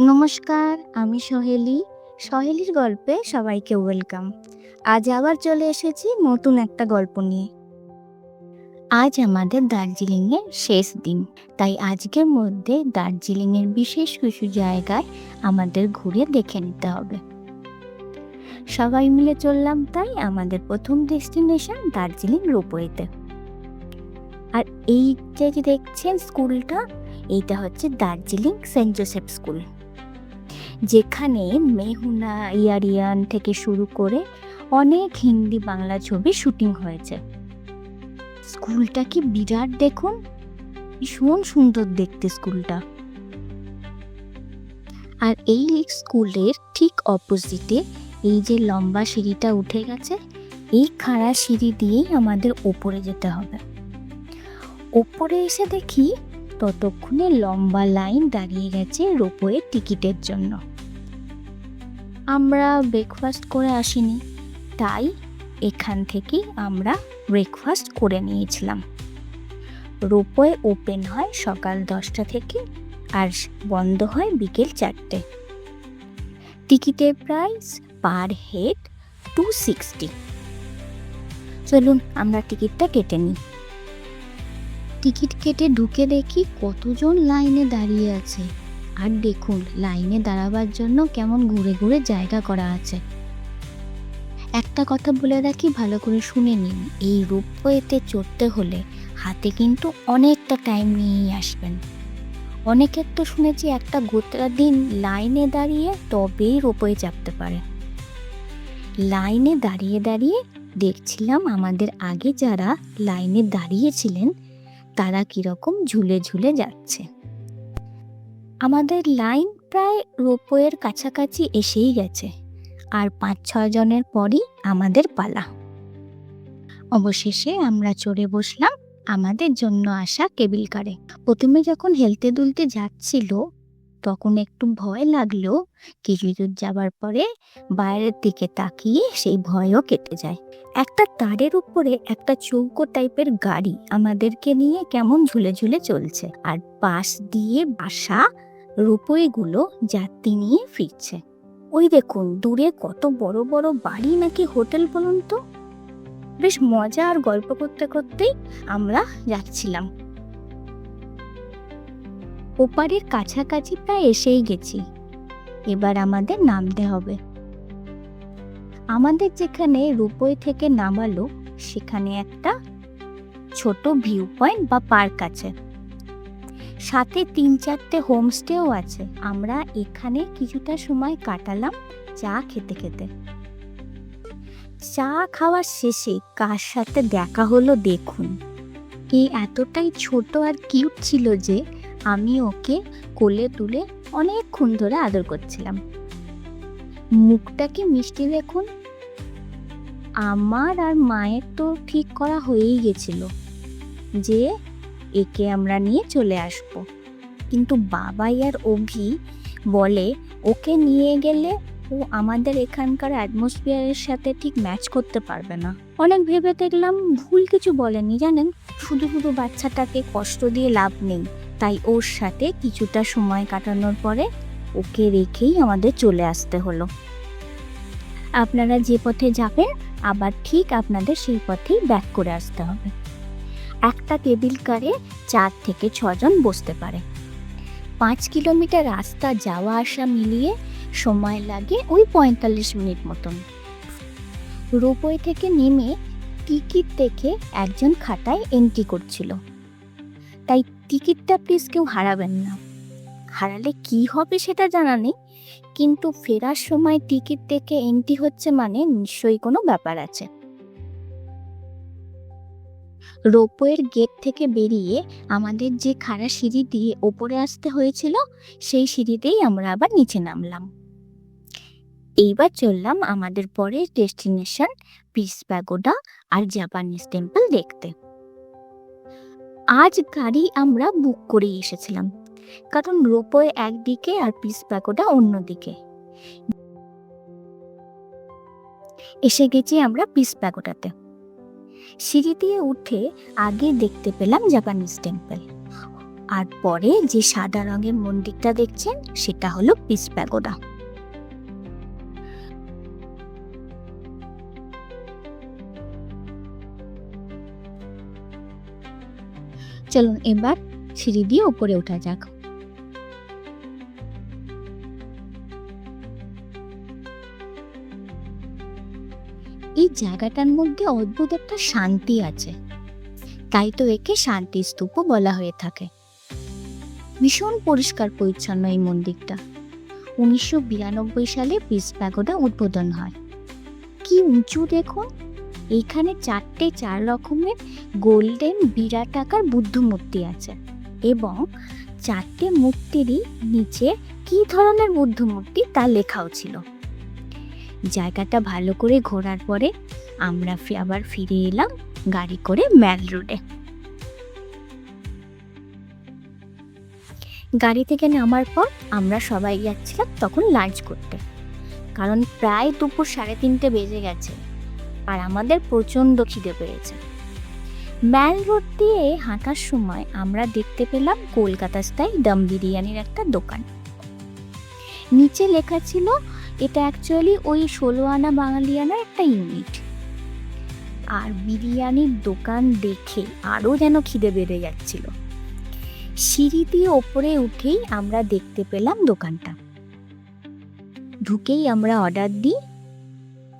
নমস্কার, আমি সহেলি। সহেলির গল্পে সবাইকে ওয়েলকাম। আজ আবার চলে এসেছি নতুন একটা গল্প নিয়ে। আজ আমাদের দার্জিলিংয়ের শেষ দিন, তাই আজকের মধ্যে দার্জিলিংয়ের বিশেষ কিছু জায়গায় আমাদের ঘুরে দেখে নিতে হবে। সবাই মিলে চললাম তাই আমাদের প্রথম ডেস্টিনেশন দার্জিলিং রোপওয়েতে আর এই যে দেখছেন স্কুলটা, এইটা হচ্ছে দার্জিলিং সেন্ট জোসেফ স্কুল। যেখানে মেহুনা ইয়ারিয়ান থেকে শুরু করে অনেক হিন্দি বাংলা ছবি শুটিং হয়েছে। স্কুলটা কি বিরাট দেখুন? ভীষণ সুন্দর দেখতে স্কুলটা। আর এই স্কুলের ঠিক অপোজিটে এই যে লম্বা সিঁড়িটা উঠে গেছে, এই খাড়া সিঁড়ি দিয়েই আমাদের ওপরে যেতে হবে। ওপরে এসে দেখি ততক্ষণে লম্বা লাইন দাঁড়িয়ে গেছে রোপওয়ে টিকিটের জন্য। আমরা ব্রেকফাস্ট করে আসিনি, তাই এখান থেকেই আমরা ব্রেকফাস্ট করে নিয়েছিলাম। রোপওয়ে ওপেন হয় সকাল দশটা থেকে আর বন্ধ হয় বিকেল চারটে। টিকিটের price per head two sixty চলুন আমরা টিকিটটা কেটে নিই। টিকিট কেটে ঢুকে দেখি কতজন লাইনে দাঁড়িয়ে আছে। আর দেখুন, লাইনে দাঁড়াবার জন্য কেমন ঘুরে ঘুরে জায়গা করা আছে। একটা কথা বলে রাখি, ভালো করে শুনে নিন। এই রোপওয়েতে চড়তে হলে হাতে কিন্তু অনেকটা টাইম নিয়েই আসবেন। অনেকের তো শুনেছি একটা গোটা দিন লাইনে দাঁড়িয়ে তবেই রোপওয়ে চাপতে পারে। লাইনে দাঁড়িয়ে দাঁড়িয়ে দেখছিলাম আমাদের আগে যারা লাইনে দাঁড়িয়েছিলেন তারা কীরকম ঝুলে ঝুলে যাচ্ছে। আমাদের লাইন প্রায় রোপওয়ের কাছাকাছি এসেই গেছে, আর পাঁচ ছয় জনের পরই আমাদের পালা। অবশেষে আমরা চড়ে বসলাম আমাদের জন্য আসা কেবিল কারে। প্রথমে যখন হেলতে দুলতে যাচ্ছিল তখন একটু ভয় লাগল কিছু দূর যাবার পরে বাইরের দিকে তাকিয়ে সেই ভয়ও কেটে যায়। একটা তারের উপরে একটা চৌকো টাইপের গাড়ি আমাদেরকে নিয়ে কেমন ঝুলে ঝুলে চলছে। আর পাশ দিয়ে বাসা, রূপইগুলো যাত্রী নিয়ে ফিরছে। ওই দেখুন, দূরে কত বড় বড় বাড়ি নাকি হোটেল বলুন তো? বেশ মজা আর গল্প করতে করতেই আমরা যাচ্ছিলাম। ওপারের কাছাকাছি প্রায় এসেই গেছি। এবার আমাদের নামতে হবে। আমাদের যেখানে রূপই থেকে নামালো, সেখানে একটা ছোট ভিউ পয়েন্ট বা পার্ক আছে। সাথে তিন চারটে হোমস্টেও আছে। আমরা এখানে কিছুটা সময় কাটালাম চা খেতে খেতে। চা খাওয়ার শেষে কার সাথে দেখা হলো দেখুন। এ এতটাই ছোট আর কিউট ছিল যে আমি ওকে কোলে তুলে অনেকক্ষণ ধরে আদর করছিলাম। মুখটা কি মিষ্টি দেখুন? আমার আর মায়ের তো ঠিক করা হয়েই গেছিল যে একে আমরা নিয়ে চলে আসব। কিন্তু বাবাই আর অভি বলে, ওকে নিয়ে গেলে ও আমাদের এখানকার অ্যাটমসফিয়ারের সাথে ঠিক ম্যাচ করতে পারবে না। অনেক ভেবে দেখলাম ভুল কিছু বলেনি, জানেন? শুধু শুধু বাচ্চাটাকে কষ্ট দিয়ে লাভ নেই। তাই ওর সাথে কিছুটা সময় কাটানোর পরে ওকে রেখেই আমাদের চলে আসতে হলো। আপনারা যে পথে যাবেন, আবার ঠিক আপনাদের সেই পথেই ব্যাক করে আসতে হবে। একটা টেবিল কারে চার থেকে ছজন বসতে পারে। পাঁচ কিলোমিটার রাস্তা যাওয়া আসা মিলিয়ে সময় লাগে ওই পঁয়তাল্লিশ মিনিট মতন। রোপওয়ে থেকে নেমে টিকিট দেখে একজন খাতায় এন্ট্রি করছিল। তাই টিকিটটা প্লিজ কেউ হারাবেন না। হারালে কি হবে সেটা জানা নেই, কিন্তু ফেরার সময় টিকিট দেখে এন্ট্রি হচ্ছে মানে নিশ্চয়ই কোনো ব্যাপার আছে। রোপওয়ের গেট থেকে বেরিয়ে আমাদের যে খাড়া সিঁড়ি দিয়ে ওপরে আসতে হয়েছিল, সেই সিঁড়িতেই আমরা আবার নিচে নামলাম। এইবার চললাম আমাদের পরের ডেস্টিনেশন পিস প্যাগোডা আর জাপানিজ টেম্পল দেখতে। আজ গাড়ি আমরা বুক করে এসেছিলাম। কারণ রোপওয়ে একদিকে আর পিস প্যাগোডা অন্যদিকে। এসে গেছি আমরা পিস প্যাগোডাতে সিঁড়ি দিয়ে উঠে আগে দেখতে পেলাম জাপানিজ টেম্পল। আর পরে যে সাদা রঙের মন্দিরটা দেখছেন, সেটা হলো পিস প্যাগোডা চলুন এবার সিঁড়ি দিয়ে উপরে ওঠা যাক। এই জায়গাটার মধ্যে অদ্ভুত একটা শান্তি আছে। তাই তো একে শান্তি স্তূপও বলা হয়ে থাকে। ভীষণ পরিষ্কার পরিচ্ছন্ন এই মন্দিরটা। উনিশশো বিরানব্বই সালে পিস প্যাগোডা উদ্বোধন হয়। কি উঁচু দেখুন! এখানে চারটে চার রকমের গোল্ডেন বিরাট আকার বুদ্ধ মূর্তি আছে এবং চারটে মূর্তিরই নিচে কি ধরনের বুদ্ধ মূর্তি তা লেখাও ছিল। জায়গাটা ভালো করে ঘোরার পরে আমরা আবার ফিরে এলাম গাড়ি করে ম্যাল রোডে। গাড়ি থেকে নামার পর আমরা সবাই যাচ্ছিলাম তখন লাঞ্চ করতে। কারণ প্রায় দুপুর সাড়ে তিনটে বেজে গেছে। আর আমাদের প্রচণ্ড খিদে পেয়েছে। ম্যাল রোড দিয়ে হাঁটার সময় আমরা দেখতে পেলাম কলকাতা স্টাইল দম বিরিয়ানির একটা দোকান। নিচে লেখা ছিল, এটা অ্যাকচুয়ালি ওই ষোলো আনা বাঙালিয়ানার একটা ইউনিট আর বিরিয়ানির দোকান দেখে আরও যেন খিদে বেড়ে যাচ্ছিল। সিঁড়ি দিয়ে ওপরে উঠেই আমরা দেখতে পেলাম দোকানটা। ঢুকেই আমরা অর্ডার দিই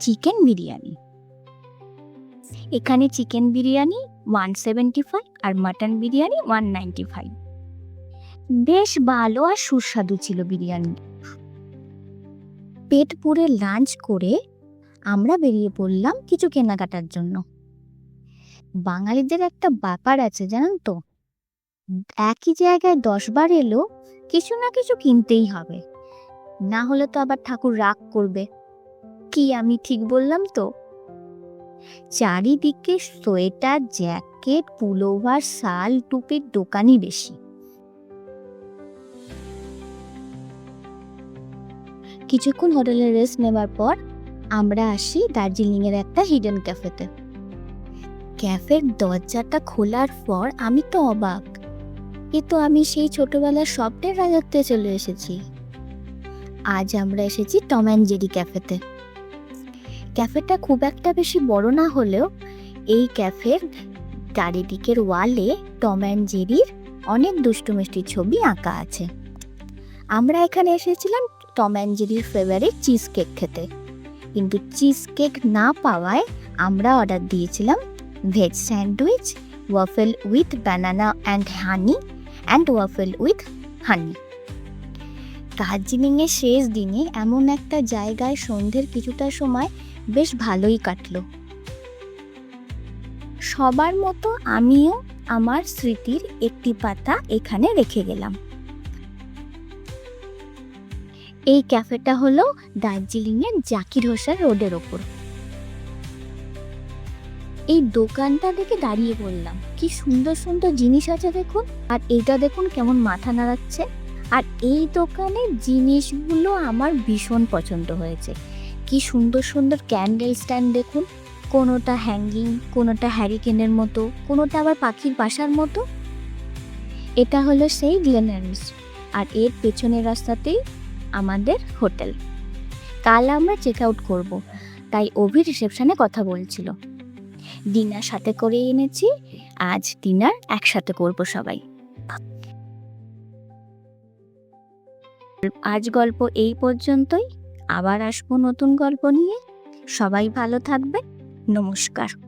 চিকেন বিরিয়ানি। এখানে chicken biryani one seventy five আর mutton biryani one ninety five বেশ ভালো আর সুস্বাদু ছিল বিরিয়ানি। পেট পুরে লাঞ্চ করে আমরা বেরিয়ে পড়লাম কিছু কেনাকাটার জন্য। বাঙালিদের একটা ব্যাপার আছে, জানেন তো? একই জায়গায় দশবার এলো, কিছু না কিছু কিনতেই হবে। না হলে তো আবার ঠাকুর রাগ করবে। কি আমি ঠিক বললাম তো? চারিদিকে সোয়েটার, জ্যাকেট, পুলোভার, শাল, টুপির দোকানই বেশি। কিছুক্ষণ হোটেলে রেস্ট নেবার পর আমরা আসি দার্জিলিং এর একটা হিডেন ক্যাফেতে। ক্যাফের দরজাটা খোলার পর আমি তো অবাক। এ তো আমি সেই ছোটবেলার স্বপ্নের রাজত্বে চলে এসেছি। আজ আমরা এসেছি টম অ্যান্ড জেরি ক্যাফেতে। ক্যাফেটা খুব একটা বেশি বড় না হলেও এই ক্যাফের চারিদিকের ওয়ালে টম অ্যান্ড জেরির অনেক দুষ্টু মিষ্টি ছবি আঁকা আছে। আমরা এখানে এসেছিলাম টম অ্যান্ড জেরির ফেভারিট চিজ কেক খেতে। কিন্তু চিজ কেক না পাওয়ায় আমরা অর্ডার দিয়েছিলাম veg sandwich waffle with banana and honey and waffle with honey দার্জিলিংয়ের শেষ দিনে এমন একটা জায়গায় সন্ধ্যের কিছুটা সময় বেশ ভালোই কাটলো। সবার মতো আমিও আমার স্মৃতির একটি পাতা এখানে রেখে গেলাম। এই ক্যাফেটা হলো দার্জিলিংয়ের জাকির হোসেন রোডের ওপর। এই দোকানটা দেখে দাঁড়িয়ে পড়লাম। কি সুন্দর সুন্দর জিনিস আছে দেখুন। আর এটা দেখুন কেমন মাথা নাড়াচ্ছে। আর এই দোকানের জিনিসগুলো আমার ভীষণ পছন্দ হয়েছে। কি সুন্দর সুন্দর ক্যান্ডেল স্ট্যান্ড দেখুন। কোনোটা হ্যাঙ্গিং কোনোটা হ্যারিকেনের মতো, কোনোটা আবার পাখির বাসার মতো। এটা হলো সেই গ্লেনারিস আর এর পেছনের রাস্তাতেই আমাদের হোটেল। কাল আমরা চেক আউট করব, তাই অভি রিসেপশানে কথা বলছিল। ডিনার সাথে করে এনেছি, আজ ডিনার একসাথে করব সবাই। আজ গল্প এই পর্যন্তই। আবার আসব নতুন গল্প নিয়ে। সবাই ভালো থাকবে। নমস্কার।